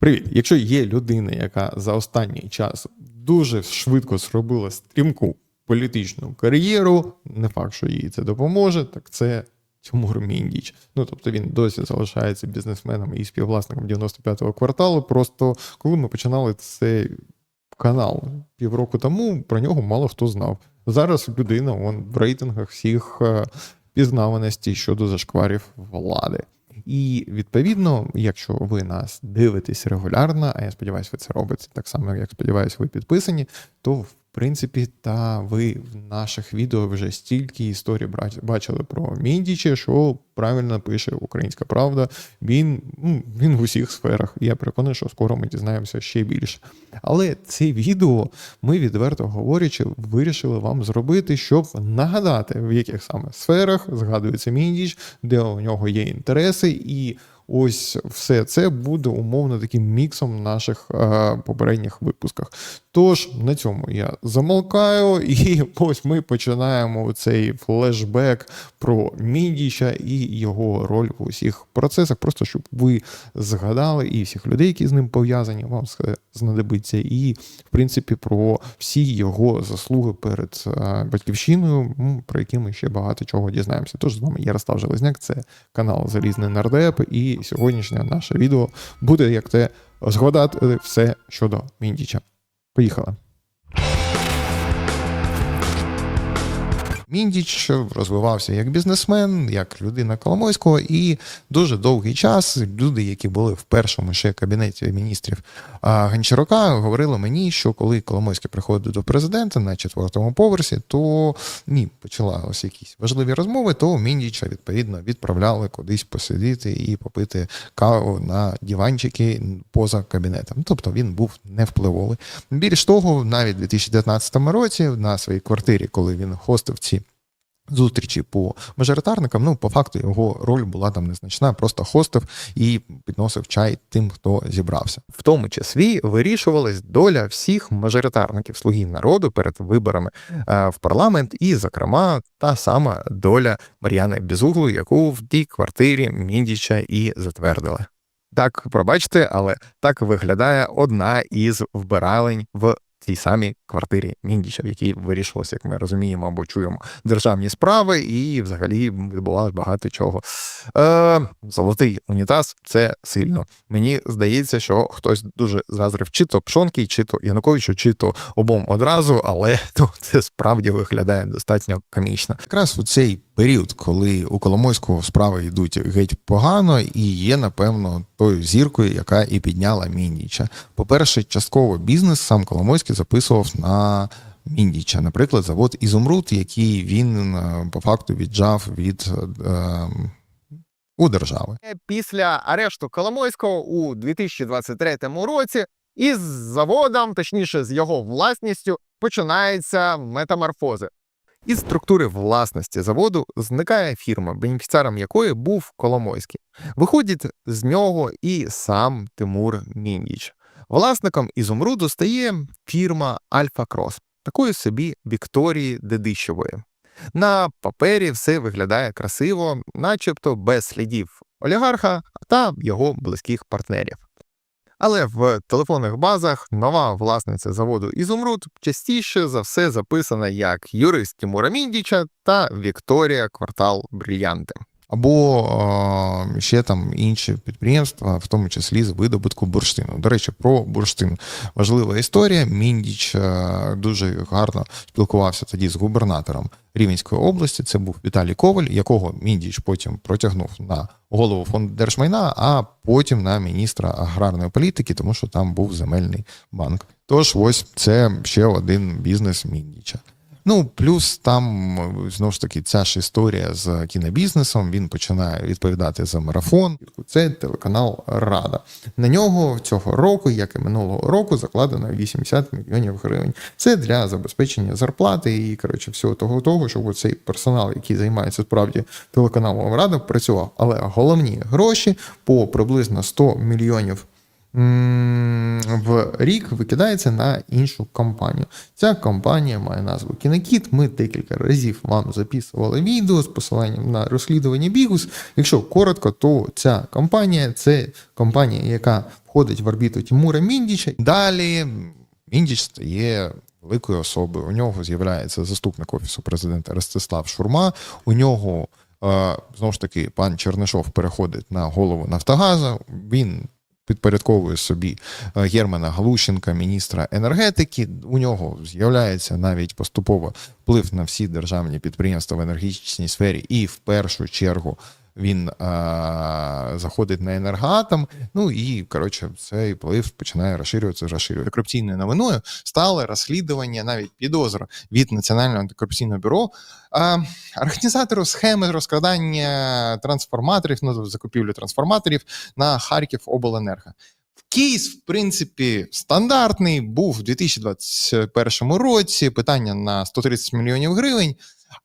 Привіт! Якщо є людина, яка за останній час дуже швидко зробила стрімку політичну кар'єру, не факт, що їй це допоможе, так це Тимур Міндіч. Ну тобто він досі залишається бізнесменом і співвласником 95-го кварталу. Просто коли ми починали цей канал півроку тому, про нього мало хто знав. Зараз людина он, в рейтингах всіх е, пізнаваності щодо зашкварів влади. І відповідно, якщо ви нас дивитесь регулярно, а я сподіваюся, ви це робите так само, як сподіваюся, ви підписані, то принципі, та ви в наших відео вже стільки історій бачили про Міндіча, що правильно пише Українська Правда. Він, ну, він в усіх сферах. Я переконаний, що скоро ми дізнаємося ще більше. Але це відео ми відверто говорячи, вирішили вам зробити, щоб нагадати, в яких саме сферах згадується Міндіч, де у нього є інтереси, і ось все це буде умовно таким міксом наших е, попередніх випусках. Тож на цьому я замолкаю, і ось ми починаємо цей флешбек про Міндіча і його роль в усіх процесах, просто щоб ви згадали і всіх людей, які з ним пов'язані, вам знадобиться, і в принципі про всі його заслуги перед е, батьківщиною, про які ми ще багато чого дізнаємося. Тож з вами Ярослав Железняк, це канал Залізний Нардеп, і сьогоднішнє наше відео буде як те згадати все щодо Міндіча. Поїхали. Міндіч розвивався як бізнесмен, як людина Коломойського, і дуже довгий час люди, які були в першому ще кабінеті міністрів Гончарука, говорили мені, що коли Коломойський приходив до президента на четвертому поверсі, то ні, почалися якісь важливі розмови, то Міндіча відповідно відправляли кудись посидіти і попити каву на диванчики поза кабінетом. Тобто він був невпливовий. Більш того, навіть у 2019 році на своїй квартирі, коли він хостив ці зустрічі по мажоритарникам, ну, по факту його роль була там незначна, просто хостив і підносив чай тим, хто зібрався. В тому числі вирішувалась доля всіх мажоритарників слуги народу перед виборами е, в парламент, і, зокрема, та сама доля Мар'яни Безуглу, яку в тій квартирі Міндіча і затвердили. Так, пробачте, але так виглядає одна із вбиралень в цій самій квартирі Міндіча, в якій вирішувалося, як ми розуміємо або чуємо, державні справи, і взагалі відбувалося багато чого. Е, Золотий унітаз це сильно. Мені здається, що хтось дуже зазрив чи то Пшонки, чи то Януковичу, чи то обом одразу, але ну, це справді виглядає достатньо комічно. Якраз у цей період, коли у Коломойського справи йдуть геть погано, і є, напевно, тою зіркою, яка і підняла Міндіча. По-перше, частково бізнес сам Коломойський записував на Міндіча, наприклад, завод Ізумруд, який він е, по факту віджав від. е, у держави. після арешту Коломойського у 2023 році із заводом, точніше, з його власністю, починаються метаморфози. Із структури власності заводу зникає фірма, бенефіціаром якої був Коломойський. Виходить з нього і сам Тимур Міндіч. Власником ізумруду стає фірма Альфа Крос, такої собі Вікторії Дедищевої. На папері все виглядає красиво, начебто без слідів олігарха та його близьких партнерів. Але в телефонних базах нова власниця заводу Ізумруд частіше за все записана як юрист Тимура Міндіча та Вікторія Квартал Брильянти. Або ще там інші підприємства, в тому числі з видобутку бурштину. До речі, про бурштин важлива історія. Міндіч е, дуже гарно спілкувався тоді з губернатором Рівненської області. Це був Віталій Коваль, якого Міндіч потім протягнув на голову фонду держмайна, а потім на міністра аграрної політики, тому що там був земельний банк. Тож, ось це ще один бізнес Міндіча. Ну, плюс там знову ж таки ця ж історія з кінобізнесом. Він починає відповідати за марафон. Це телеканал Рада. На нього цього року, як і минулого року, закладено 80 мільйонів гривень. Це для забезпечення зарплати і коротше всього того, того, щоб цей персонал, який займається справді телеканалом Рада, працював. Але головні гроші по приблизно 100 мільйонів в рік викидається на іншу компанію. Ця компанія має назву Кінокіт. Ми декілька разів вам записували відео з посиланням на розслідування Бігус. Якщо коротко, то ця компанія це компанія, яка входить в орбіту Тимура Міндіча. Далі Міндіч стає великою особою. У нього з'являється заступник офісу президента Ростислав Шурма. У нього е, знову ж таки пан Чернишов переходить на голову Нафтогаза. Він підпорядковує собі е, Германа Галущенка, міністра енергетики. У нього з'являється навіть поступово вплив на всі державні підприємства в енергетичній сфері, і в першу чергу він е, заходить на енергоатом. Ну і коротше, цей вплив починає розширюватися, розширюватися. Корупційною новиною стало розслідування, навіть підозра від Національного антикорупційного бюро а, організатору схеми розкрадання трансформаторів, ну, закупівлю трансформаторів на Харків Обленерго. Кейс, в принципі, стандартний, був у 2021 році, питання на 130 мільйонів гривень,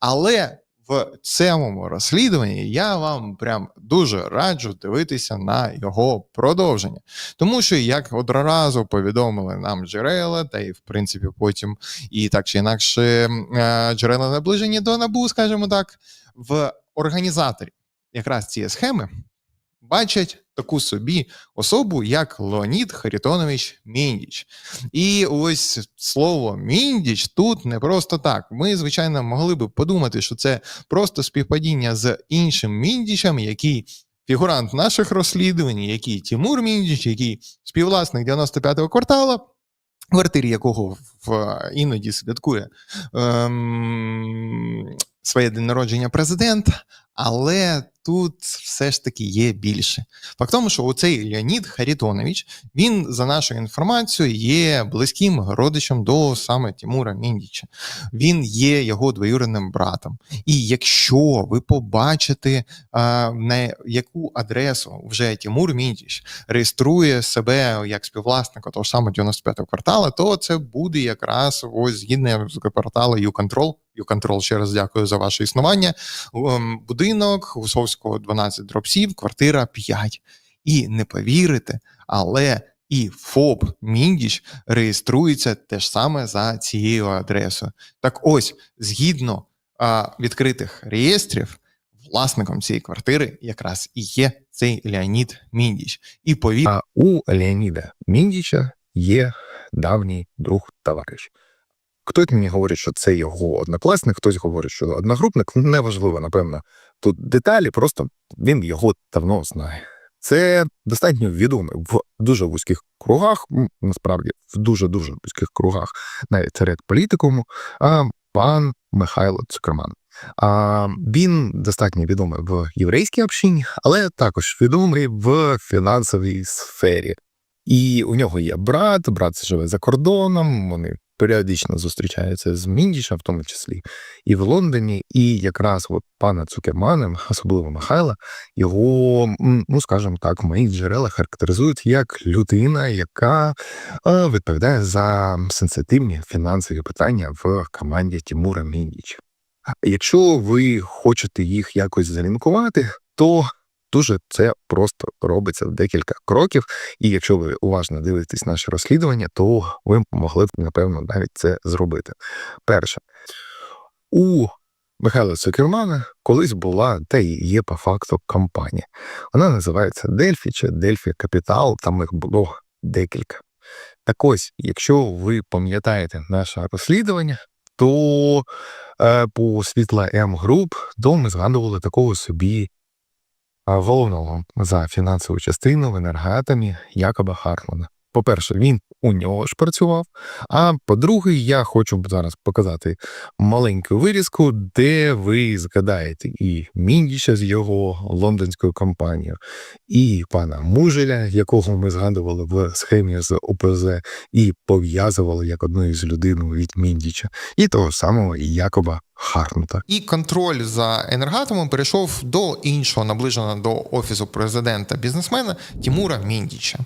але в цьому розслідуванні я вам прям дуже раджу дивитися на його продовження. Тому що, як одразу повідомили нам джерела, та й в принципі потім і так чи інакше е, джерела наближені до набу, скажімо так, в організаторі якраз цієї схеми бачать таку собі особу, як Леонід Харитонович Міндіч. І ось слово Міндіч тут не просто так. Ми, звичайно, могли би подумати, що це просто співпадіння з іншим Міндічем, який фігурант наших розслідувань, який Тимур Міндіч, який співвласник 95-го квартала. Квартирі якого в іноді святкує ем, своє день народження президент, але тут все ж таки є більше. Факт тому, що оцей Леонід Харитонович, він, за нашою інформацією, є близьким родичем до саме Тимура Міндіча. Він є його двоюрідним братом. І якщо ви побачите, а, на яку адресу вже Тимур Міндіч реєструє себе як співвласника того ж самого 95-го кварталу, то це буде якраз ось згідно з кварталу YouControl. YouControl, ще раз дякую за ваше існування. Ем, Будинок Гусовського 12 дроб 7, квартира 5. І не повірите, але і ФОП Міндіч реєструється теж саме за цією адресою. Так ось, згідно а, відкритих реєстрів, власником цієї квартири якраз і є цей Леонід Міндіч. І повір, А у Леоніда Міндіча є давній друг товариш. Хтось мені говорить, що це його однокласник, хтось говорить, що одногрупник. Неважливо, напевно, тут деталі, просто він його давно знає. Це достатньо відомий в дуже вузьких кругах, насправді в дуже дуже вузьких кругах, навіть серед політикуму, пан Михайло Цукерман. А він достатньо відомий в єврейській общині, але також відомий в фінансовій сфері. І у нього є брат, брат живе за кордоном. Вони періодично зустрічаються з Міндішем, в тому числі і в Лондоні. І якраз от пана Цукермана, особливо Михайла, його, ну скажімо так, мої джерела характеризують як людина, яка е, відповідає за сенситивні фінансові питання в команді Тимура Міндіча. Якщо ви хочете їх якось залінкувати, то дуже це просто робиться в декілька кроків. І якщо ви уважно дивитесь наші розслідування, то ви могли б, напевно, навіть це зробити. Перше, у Михайла Цукермана колись була, та й є по факту компанія. Вона називається Дельфі чи Дельфі Капітал, там їх було декілька. Так ось, якщо ви пам'ятаєте наше розслідування, то е, по світла М груп, то ми згадували такого собі головного за фінансову частину в енергоатомі Якоба Хартмана. По-перше, він у нього ж працював. А по-друге, я хочу зараз показати маленьку вирізку, де ви згадаєте і Міндіча з його лондонською компанією, і пана Мужеля, якого ми згадували в схемі з ОПЗ, і пов'язували як одну із людей від Міндіча, і того самого Якоба Харнта. І контроль за енергатомом перейшов до іншого наближеного до офісу президента бізнесмена Тимура Міндіча.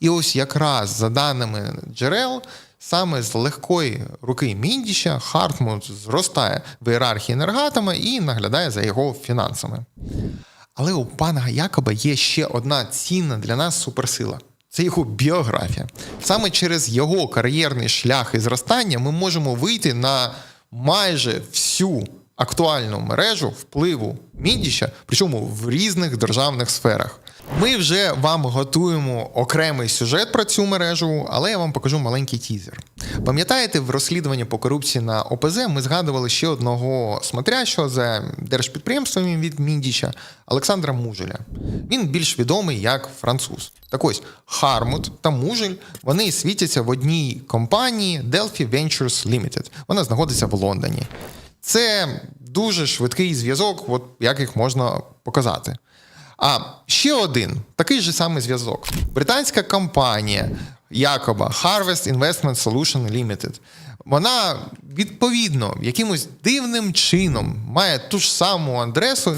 І ось якраз за даними джерел, саме з легкої руки Міндіча Хартмут зростає в ієрархії енергатома і наглядає за його фінансами. Але у пана Якоба є ще одна цінна для нас суперсила це його біографія. Саме через його кар'єрний шлях і зростання ми можемо вийти на майже всю актуальну мережу впливу Міндіча, причому в різних державних сферах. Ми вже вам готуємо окремий сюжет про цю мережу, але я вам покажу маленький тізер. Пам'ятаєте, в розслідуванні по корупції на ОПЗ ми згадували ще одного смотрящого за держпідприємствами від Міндіча Олександра Мужеля. Він більш відомий як француз. Так ось Хармут та Мужель вони світяться в одній компанії Delphi Ventures Limited. Вона знаходиться в Лондоні. Це дуже швидкий зв'язок, от як їх можна показати. А ще один такий же самий зв'язок. Британська компанія Якоба Harvest Investment Solution Limited. Вона відповідно якимось дивним чином має ту ж саму адресу,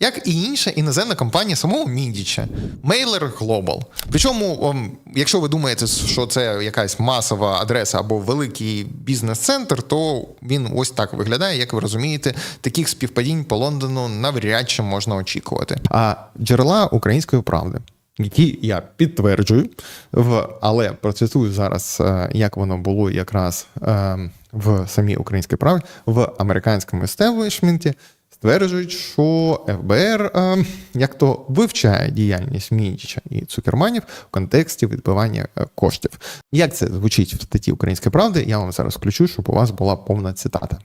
як і інша іноземна компанія самого Міндіча Mailer Global. Причому, якщо ви думаєте, що це якась масова адреса або великий бізнес-центр, то він ось так виглядає, як ви розумієте, таких співпадінь по Лондону навряд чи можна очікувати. А джерела української правди. Які я підтверджую, в але процитую зараз, е, як воно було якраз е, в самій українській правді в американському естеблішменті, стверджують, що ФБР е, як то вивчає діяльність Мінчича і Цукерманів в контексті відбивання е, коштів. Як це звучить в статті Української правди? Я вам зараз включу, щоб у вас була повна цитата.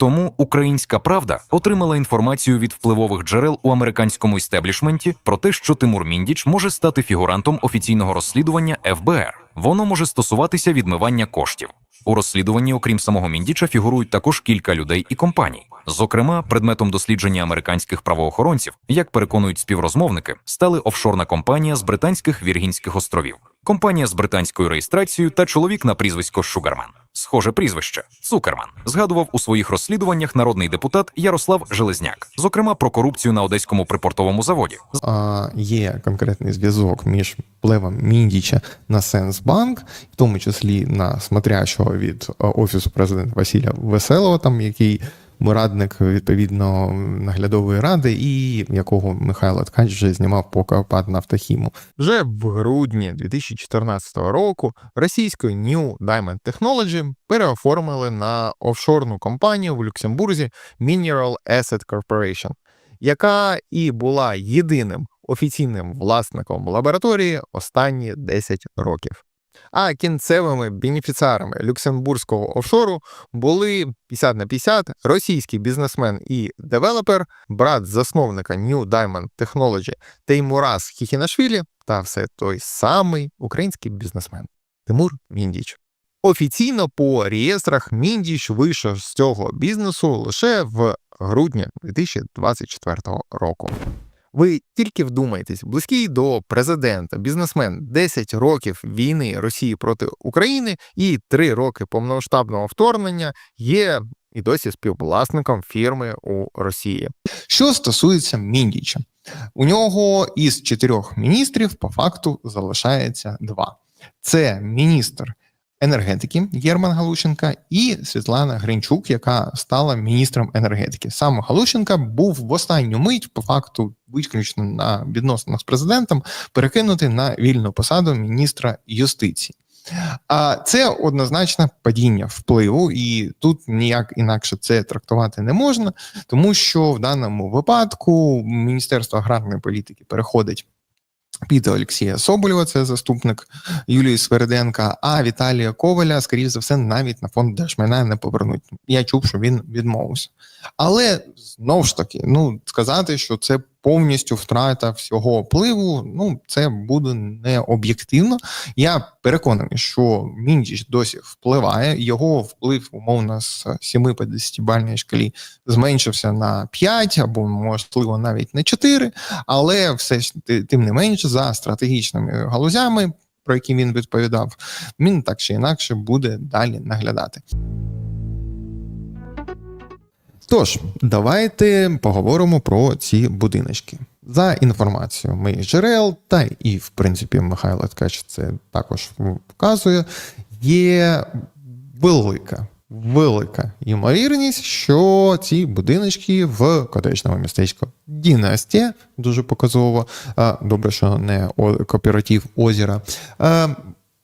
Тому Українська Правда отримала інформацію від впливових джерел у американському істеблішменті про те, що Тимур Міндіч може стати фігурантом офіційного розслідування ФБР. Воно може стосуватися відмивання коштів. У розслідуванні, окрім самого Міндіча, фігурують також кілька людей і компаній. Зокрема, предметом дослідження американських правоохоронців, як переконують співрозмовники, стали офшорна компанія з британських Віргінських островів, компанія з британською реєстрацією та чоловік на прізвисько Шугарман. Схоже прізвище Цукерман згадував у своїх розслідуваннях народний депутат Ярослав Железняк, зокрема про корупцію на одеському припортовому заводі. а, є конкретний зв'язок між впливом Міндіча на Сенсбанк, в тому числі на смотрящого від е, офісу президента Василя Веселого, там який радник відповідно наглядової ради, і якого Михайло Ткач вже знімав по Карпат Нафтохіму. Вже в грудні 2014 року російською New Diamond Technology переоформили на офшорну компанію в Люксембурзі Mineral Asset Corporation, яка і була єдиним офіційним власником лабораторії останні 10 років. А кінцевими бенефіціарами люксембурзького офшору були 50 на 50 російський бізнесмен і девелопер, брат засновника New Diamond Technology Теймурас Хіхінашвілі та все той самий український бізнесмен Тимур Міндіч. Офіційно по реєстрах Міндіч вийшов з цього бізнесу лише в грудні 2024 року. Ви тільки вдумайтесь, близький до президента, бізнесмен 10 років війни Росії проти України і 3 роки повномасштабного вторгнення є і досі співвласником фірми у Росії. Що стосується Міндіча, у нього із чотирьох міністрів по факту залишається два: це міністр енергетики Єрман Галущенка і Світлана Гринчук, яка стала міністром енергетики. Сам Галущенка був в останню мить, по факту, виключно на відносинах з президентом, перекинутий на вільну посаду міністра юстиції. А це однозначно падіння впливу, і тут ніяк інакше це трактувати не можна, тому що в даному випадку Міністерство аграрної політики переходить під Олексія Соболєва, це заступник Юлії Свериденка, а Віталія Коваля, скоріш за все, навіть на фонд держмайна не повернуть. Я чув, що він відмовився. Але знову ж таки, ну сказати, що це повністю втрата всього впливу, ну це буде не об'єктивно. Я переконаний, що Міндіч досі впливає. Його вплив, умовно, з 7 по 10 шкалі зменшився на 5 або можливо навіть на 4, але все ж ти- тим не менше за стратегічними галузями. Про які він відповідав, він так чи інакше буде далі наглядати. Тож, давайте поговоримо про ці будиночки. За інформацією моїх джерел, та і в принципі Михайло Ткач це також вказує, є велика велика ймовірність, що ці будиночки в котечному містечку Дінастія, дуже показово, добре, що не кооператив озера,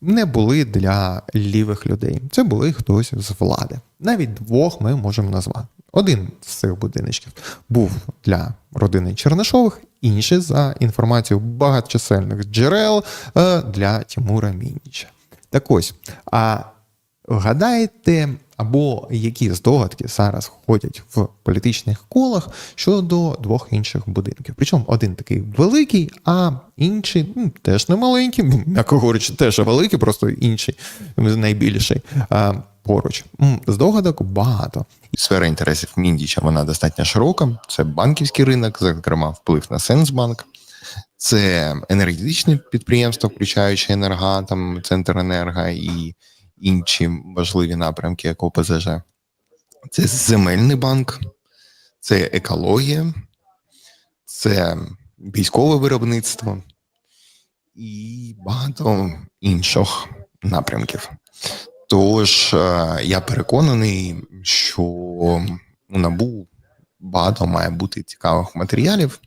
не були для лівих людей. Це були хтось з влади. Навіть двох ми можемо назвати. Один з цих будиночків був для родини Чернишових, інший, за інформацією багаточисельних джерел, е, для Тимура Мініча. Так ось, а Гадаєте, або які здогадки зараз ходять в політичних колах щодо двох інших будинків. Причому один такий великий, а інший ну, теж не маленький, м'яко говорячи, теж великий, просто інший, найбільший а, поруч. Здогадок багато. Сфера інтересів Міндіча вона достатньо широка. Це банківський ринок, зокрема, вплив на Сенсбанк. Це енергетичні підприємства, включаючи енергатом, Центр енерго і інші важливі напрямки, як ОПЗЖ. Це земельний банк, це екологія, це військове виробництво і багато інших напрямків. Тож е, я переконаний, що у набу багато має бути цікавих матеріалів,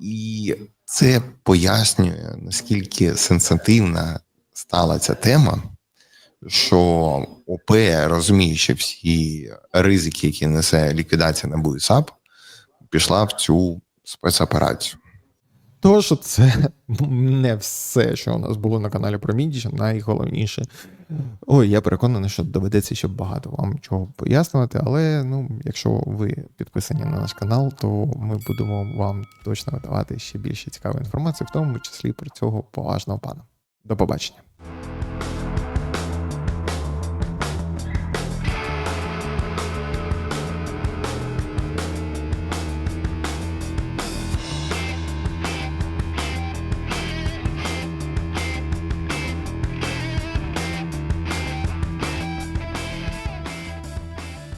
і це пояснює, наскільки сенситивна стала ця тема, що ОП, розуміючи всі ризики, які несе ліквідація НАБУ і САП, пішла в цю спецоперацію. Тож це не все, що у нас було на каналі про Мідіч, найголовніше. Ой, я переконаний, що доведеться ще багато вам чого пояснювати, але ну, якщо ви підписані на наш канал, то ми будемо вам точно давати ще більше цікавої інформації, в тому числі про цього поважного пана. До побачення.